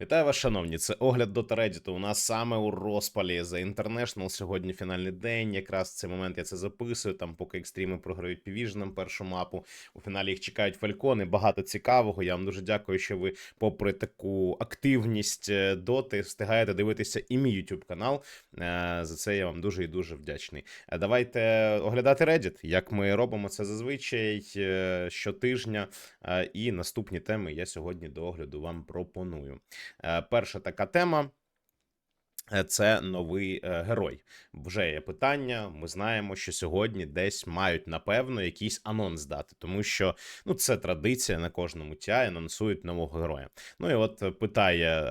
Вітаю вас, шановні. Це огляд до Реддіту. У нас саме у розпалі за International. Сьогодні фінальний день. Якраз в цей момент я це записую. Там, поки екстріми програють Півіжном першу мапу. У фіналі їх чекають фалькони. Багато цікавого. Я вам дуже дякую, що ви, попри таку активність е, доти, встигаєте дивитися і мій YouTube канал. Е, За це я вам дуже і дуже вдячний. Е, Давайте оглядати Reddit, як ми робимо це зазвичай щотижня. І наступні теми я сьогодні до огляду вам пропоную. Е, Перша така тема. Е, Це новий е, герой. Вже є питання. Ми знаємо, що сьогодні десь мають напевно якийсь анонс дати, тому що ну це традиція на кожному тя анонсують нового героя. Ну і от е, питає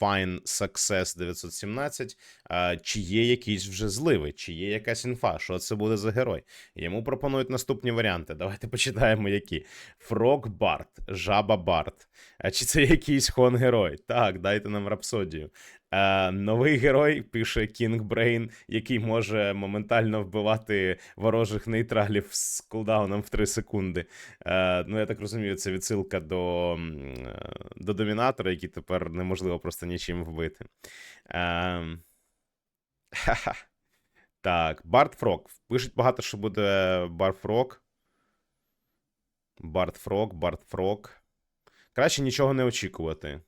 Fine Success 917, е, чи є якісь вже зливи, чи є якась інфа, що це буде за герой. Йому пропонують наступні варіанти. Давайте почитаємо, які: Фрог Барт, Жаба Барт. А чи це якийсь хон герой? Так, дайте нам рапсодію. Е, новий герой пише Кінг Брейн, який може моментально вбивати ворожих нейтралів з кулдауном в 3 секунди. Е, ну, я так розумію, це відсилка до, е, до домінатора, який тепер неможливо просто нічим вбити. Е. Так, Барт Фрог. Пишуть багато, що буде Барт Фрог. Барт Фрог, Барт Фрог. Краще нічого не очікувати.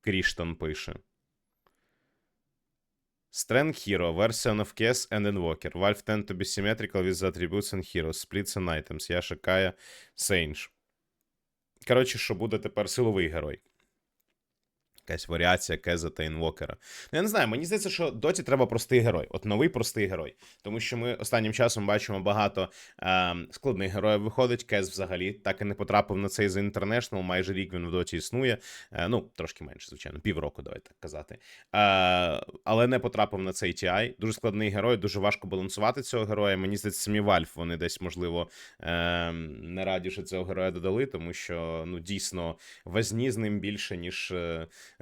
Кріштон пише. Strength Hero, version of Cass and Invoker. Valve tend to be symmetrical with the attributes and heroes, splits and items. Я шукаю Сейндж. Коротше, що буде тепер силовий герой. Якась варіація Кеза та інвокера. Ну, я не знаю, мені здається, що доті треба простий герой. От новий простий герой. Тому що ми останнім часом бачимо багато е, складних героїв виходить. Кез взагалі так і не потрапив на цей The International. Майже рік він в доті існує. Е, ну, трошки менше, звичайно, півроку, давайте так казати. Е, але не потрапив на цей TI. Дуже складний герой, дуже важко балансувати цього героя. Мені здається, самі Valve вони десь, можливо, е, не раді, що цього героя додали, тому що ну, дійсно возні з ним більше, ніж.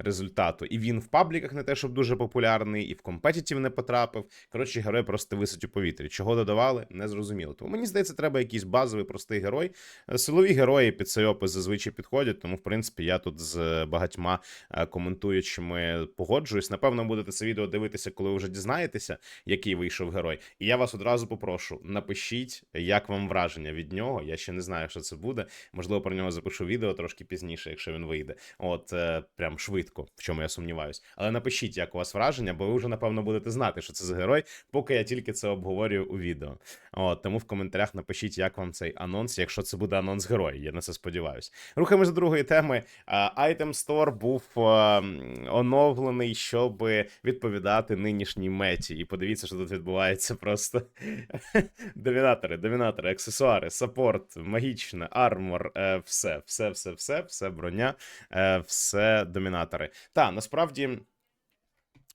Результату. І він в пабліках не те, щоб дуже популярний, і в компетітів не потрапив. Коротше, герой просто висить у повітрі. Чого додавали, не зрозуміло. Тому мені здається, треба якийсь базовий простий герой. Е, Силові герої під цей опис зазвичай підходять, тому, в принципі, я тут з багатьма е, коментуючими погоджуюсь. Напевно, будете це відео дивитися, коли ви вже дізнаєтеся, який вийшов герой. І я вас одразу попрошу: напишіть, як вам враження від нього. Я ще не знаю, що це буде. Можливо, про нього запишу відео трошки пізніше, якщо він вийде. От е, прям швидко, в чому я сумніваюсь. Але напишіть, як у вас враження, бо ви вже напевно будете знати, що це за герой, поки я тільки це обговорюю у відео. От тому в коментарях напишіть, як вам цей анонс, якщо це буде анонс героя. Я на це сподіваюся. Рухаємось до другої теми. Item Store був оновлений, щоб відповідати нинішній меті. І подивіться, що тут відбувається просто. Домінатори, домінатори, аксесуари, саппорт, магічне, армор, е, все, все, все, все, все броня, е, все домінатори. Та насправді.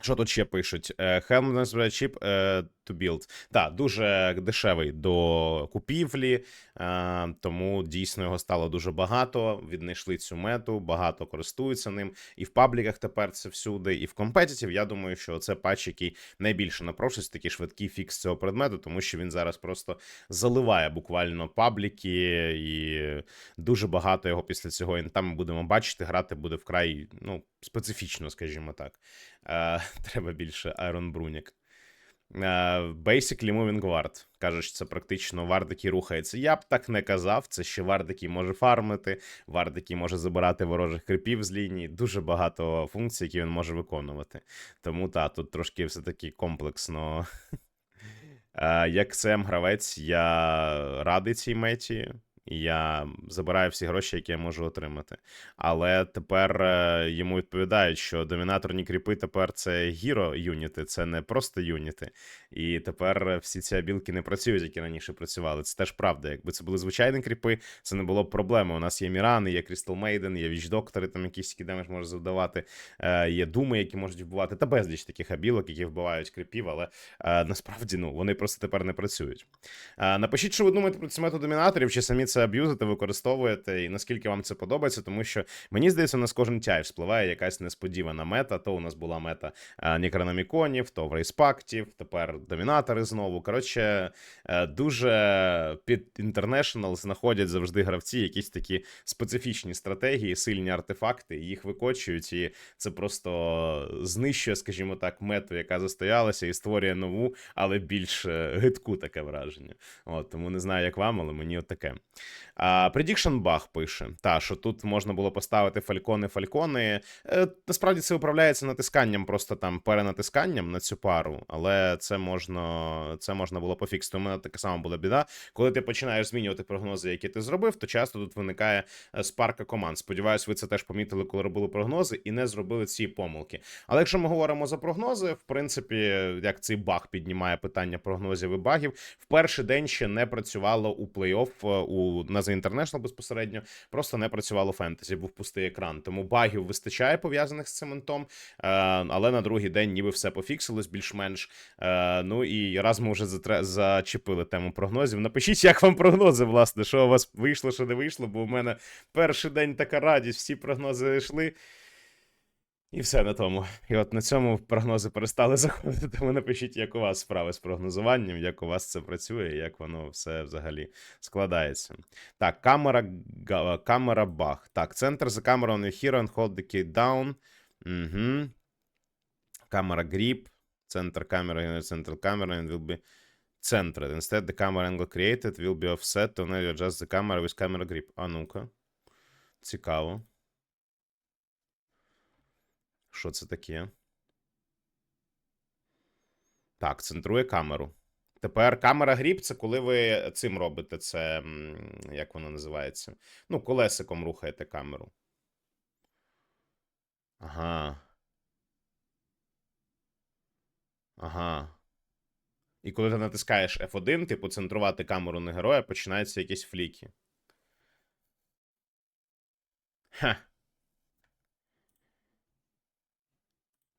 Що тут ще пишуть? Е, Helm називає е, to build. Так, дуже дешевий до купівлі, е, тому дійсно його стало дуже багато. Віднайшли цю мету, багато користуються ним. І в пабліках тепер це всюди, і в компетітів. Я думаю, що це патч, який найбільше напрошується, такий швидкий фікс цього предмету, тому що він зараз просто заливає буквально пабліки, і дуже багато його після цього інта ми будемо бачити. Грати буде вкрай ну, специфічно, скажімо так. Е, Треба більше Iron Брунік. Basically Moving Ward. Каже, що це практично вард, який рухається. Я б так не казав. Це ще вард, який може фармити, вард, який може забирати ворожих крипів з лінії. Дуже багато функцій, які він може виконувати. Тому так, тут трошки все-таки комплексно. Як ЦМ-гравець, я радий цій меті. Я забираю всі гроші, які я можу отримати. Але тепер е, йому відповідають, що домінаторні кріпи тепер це гіро юніти, це не просто юніти. І тепер всі ці абілки не працюють, які раніше працювали. Це теж правда. Якби це були звичайні кріпи, це не було б проблеми. У нас є Мірани, є Крістал Мейден, є Віч-доктори, там якісь такі демедж може завдавати, е, є думи, які можуть вбивати, та безліч таких абілок, які вбивають кріпів, але е, насправді ну, вони просто тепер не працюють. Напишіть, що ви думаєте про цю мету домінаторів, чи самі це це аб'юзите, використовуєте, і наскільки вам це подобається, тому що мені здається, у нас кожен тяй вспливає якась несподівана мета. То у нас була мета е, Нікрономіконів, то в рейспактів, тепер домінатори знову. Коротше, е, дуже під інтернешнл знаходять завжди гравці якісь такі специфічні стратегії, сильні артефакти, їх викочують, і це просто знищує, скажімо так, мету, яка застоялася, і створює нову, але більш е, гидку таке враження. От, тому не знаю, як вам, але мені от таке. А, Prediction Bug пише: та, що тут можна було поставити фалькони, фалькони. Е, насправді це управляється натисканням, просто там перенатисканням на цю пару, але це можна, це можна було пофіксити. У мене така сама була біда. Коли ти починаєш змінювати прогнози, які ти зробив, то часто тут виникає е, спарка команд. Сподіваюсь, ви це теж помітили, коли робили прогнози, і не зробили ці помилки. Але якщо ми говоримо за прогнози, в принципі, як цей баг піднімає питання прогнозів і багів, в перший день ще не працювало у плей-офф е, у на The International безпосередньо, просто не працювало фентезі, був пустий екран. Тому багів вистачає пов'язаних з цементом, е, але на другий день ніби все пофіксилось більш-менш. Е, ну і раз ми вже зачепили тему прогнозів. Напишіть, як вам прогнози, власне, що у вас вийшло, що не вийшло, бо у мене перший день така радість, всі прогнози йшли. І все на тому. І от на цьому прогнози перестали заходити. Тому напишіть, як у вас справи з прогнозуванням, як у вас це працює, як воно все взагалі складається. Так, камера камера баг. Так, центр за camera on your hero and hold the key down. Угу. Камера grip. Центр камери, центр камера and will be centered. Instead, the camera angle created will be offset to adjust the camera with camera grip. А ну-ка. Цікаво. Що це таке? Так, центрує камеру. Тепер камера гріб це коли ви цим робите це. Як воно називається? Ну, колесиком рухаєте камеру. Ага. Ага. І коли ти натискаєш F1, типу центрувати камеру на героя, починаються якісь фліки. Ха. Ну,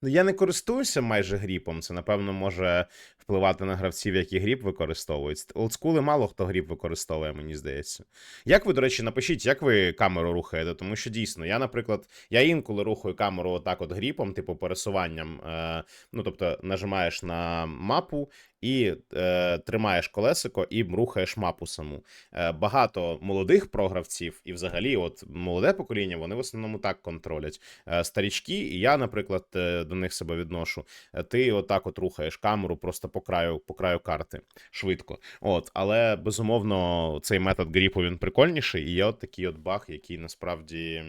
я не користуюся майже гріпом. Це, напевно, може впливати на гравців, які гріп використовують. Олдскули мало хто гріп використовує, мені здається. Як ви, до речі, напишіть, як ви камеру рухаєте? Тому що дійсно, я, наприклад, я інколи рухаю камеру отак от гріпом, типу пересуванням. Е, ну, тобто, нажимаєш на мапу і е, тримаєш колесико і рухаєш мапу саму. Е, багато молодих програвців, і взагалі, от молоде покоління, вони в основному так контролять. Е, старічки, і я, наприклад, е, до них себе відношу. Е, Ти отак от рухаєш камеру просто по краю, по краю карти швидко. От, але безумовно, цей метод гріпу він прикольніший, і є от такий от баг, який насправді.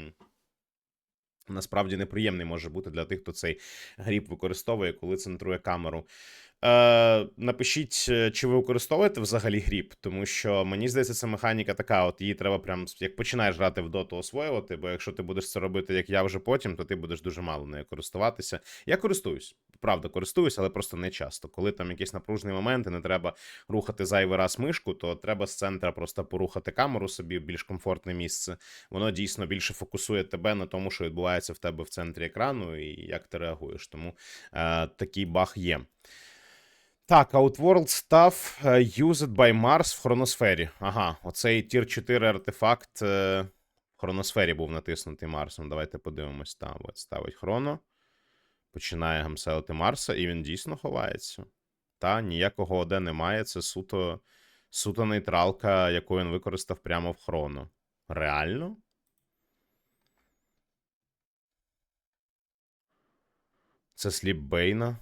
Насправді неприємний може бути для тих, хто цей гріп використовує, коли центрує камеру. Е, напишіть, е, чи ви використовуєте взагалі гріп, тому що мені здається, це механіка така, от її треба прям як починаєш грати в доту освоювати, бо якщо ти будеш це робити, як я вже потім, то ти будеш дуже мало нею користуватися. Я користуюсь, правда, користуюсь, але просто не часто. Коли там якісь напружені моменти, не треба рухати зайвий раз мишку, то треба з центра просто порухати камеру собі в більш комфортне місце. Воно дійсно більше фокусує тебе на тому, що відбувається в тебе в центрі екрану, і як ти реагуєш. Тому е, такий баг є. Так, Outworld Stuff е, Used by Mars в хроносфері. Ага, оцей тір 4 артефакт е, в хроносфері був натиснутий Марсом. Давайте подивимось. Там от ставить хроно. Починає гамселити Марса, і він дійсно ховається. Та ніякого ОД немає. Це суто, суто нейтралка, яку він використав прямо в хроно. Реально? Це сліп Бейна.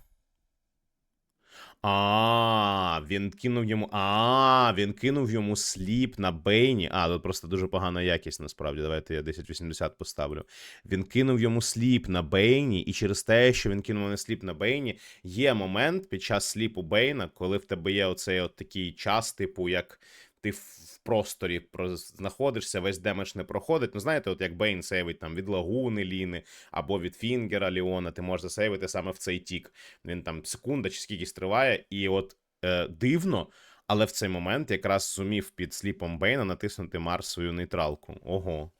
А, він кинув йому. А, він кинув йому сліп на Бейні. А, тут просто дуже погана якість, насправді. Давайте я 1080 поставлю. Він кинув йому сліп на Бейні, і через те, що він кинув на сліп на Бейні, є момент під час сліпу Бейна, коли в тебе є оцей от такий час, типу, як ти в просторі знаходишся, весь демедж не проходить. Ну, знаєте, от як Бейн сейвить там від лагуни Ліни або від Фінгера Ліона, ти можеш засейвити саме в цей тік. Він там секунда чи скількись триває, і от е, дивно, але в цей момент якраз зумів під сліпом Бейна натиснути Марс свою нейтралку. Ого.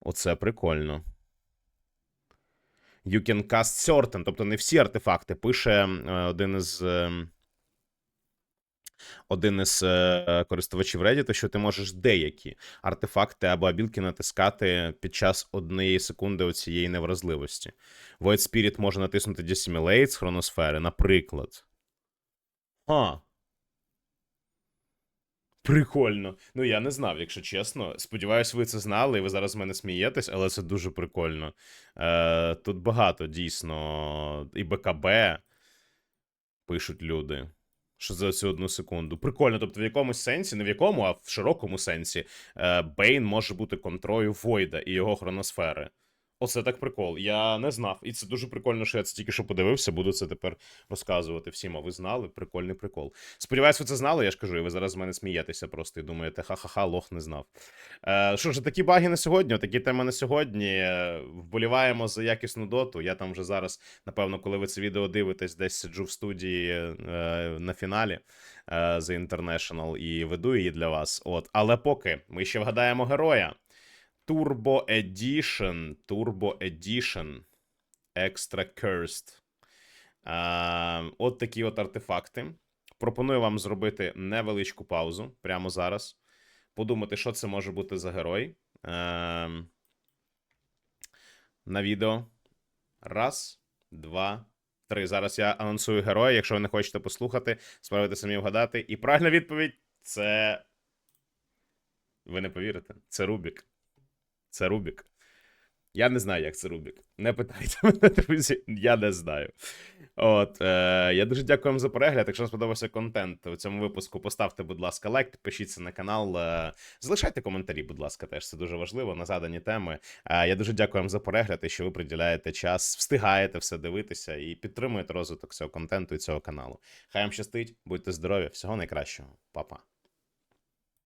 Оце прикольно. You can cast certain, тобто не всі артефакти. Пише е, один із. Один із е, користувачів Reddit, що ти можеш деякі артефакти або абілки натискати під час однієї секунди оцієї невразливості. Void Spirit може натиснути Dissimulate з хроносфери, наприклад. А. Прикольно. Ну, я не знав, якщо чесно. Сподіваюсь, ви це знали, і ви зараз з мене смієтесь, але це дуже прикольно. Е, тут багато дійсно і БКБ пишуть люди. Що за цю одну секунду. Прикольно, тобто в якомусь сенсі, не в якому, а в широкому сенсі, е, Бейн може бути контрою Войда і його хроносфери. Оце так прикол. Я не знав. І це дуже прикольно, що я це тільки що подивився. Буду це тепер розказувати всім. А ви знали? Прикольний прикол. Сподіваюсь, ви це знали, я ж кажу, і ви зараз з мене смієтеся просто і думаєте, ха-ха-ха, лох не знав. Е, що ж, такі баги на сьогодні, такі теми на сьогодні. Е, Вболіваємо за якісну доту. Я там вже зараз, напевно, коли ви це відео дивитесь, десь сиджу в студії е, на фіналі е, The International і веду її для вас. От, але поки ми ще вгадаємо героя. Turbo Edition. Turbo Edition. Extra Cursed. А, от такі от артефакти. Пропоную вам зробити невеличку паузу прямо зараз. Подумати, що це може бути за герой. А, на відео. Раз, два, три. Зараз я анонсую героя. Якщо ви не хочете послухати, спробуйте самі вгадати. І правильна відповідь це. Ви не повірите, це Рубік. Це Рубік. Я не знаю, як це Рубік. Не питайте мене, друзі, я не знаю. От, е, я дуже дякую вам за перегляд. Якщо вам сподобався контент у цьому випуску, поставте, будь ласка, лайк, підпишіться на канал. Е, залишайте коментарі, будь ласка, теж це дуже важливо на задані теми. Е, я дуже дякую вам за перегляд і що ви приділяєте час, встигаєте все дивитися і підтримуєте розвиток цього контенту і цього каналу. Хай вам щастить, будьте здорові, всього найкращого, Па-па.